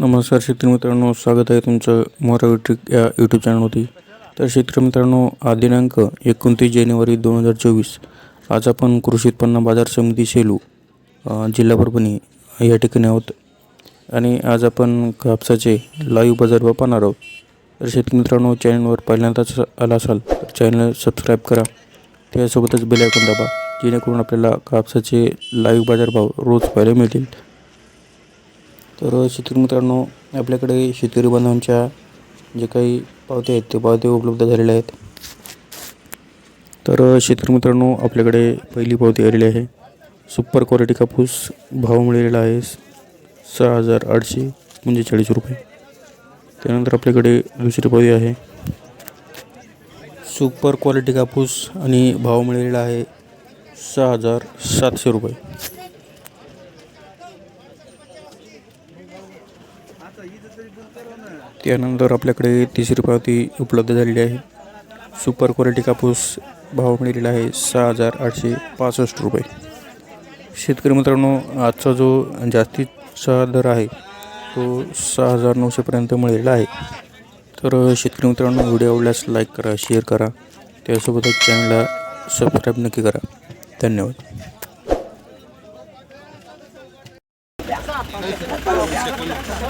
नमस्कार शेतकरी मित्रांनो स्वागत आहे तुमचं मोराविट्रिक या यूट्यूब चॅनलवरती तर शेतकरी मित्रांनो आज दिनांक एकोणतीस जानेवारी दोन हजार चोवीस. आज आपण कृषी उत्पन्न बाजार समिती सेलू जिल्हा परभणी या ठिकाणी आहोत. आणि आज आपण कापसाचे लाईव्ह बाजारभाव पाहणार आहोत. तर शेतकरी मित्रांनो चॅनलवर पहिल्यांदाच आला असाल तर चॅनल सबस्क्राईब करा. त्यासोबतच बेल आयकॉन दाबा जेणेकरून आपल्याला कापसाचे लाईव्ह बाजारभाव रोज पाहायला मिळतील. तर शेतकरी मित्रांनो आपल्याकडे शेतकरी बांधवांच्या जे काही पावत्या आहेत ते पावत्या उपलब्ध झालेल्या आहेत. तर शेतकरी मित्रांनो आपल्याकडे पहिली पावती आलेली आहे. सुपर क्वालिटी कापूस भाव मिळालेला आहे सहा हजार आठशे म्हणजे पंचेचाळीस रुपये. त्यानंतर आपल्याकडे दुसरी पावती आहे. सुपर क्वालिटी कापूस आणि भाव मिळालेला आहे सहा हजार सातशे रुपये. त्यानंतर आपल्याकडे तिसरी पावती उपलब्ध झालेली आहे. सुपर क्वालिटी कापूस भाव मिळालेला आहे सहा हजार आठशे पासष्ट रुपये. शेतकरी मित्रांनो आजचा जो जास्तीचा दर आहे तो सहा हजार नऊशेपर्यंत मिळालेला आहे. तर शेतकरी मित्रांनो व्हिडिओ आवडल्यास लाईक करा शेअर करा. त्यासोबतच चॅनलला सबस्क्राईब नक्की करा. धन्यवाद.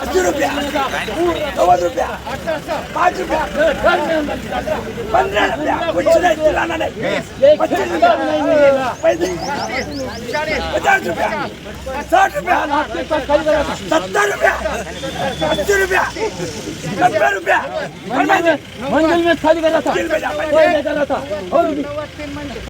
अस्सी रुपया. नव्वद रुपया. पाच रुपया. पंधरा रुपया. कुछ नहीं चिल्लाना नहीं. पच्चीस रुपया. पचास रुपया. साठ रुपया. सत्तर रुपया. अस्सी रुपया. नब्बे रुपया. मंजिल में खाली करा करा था और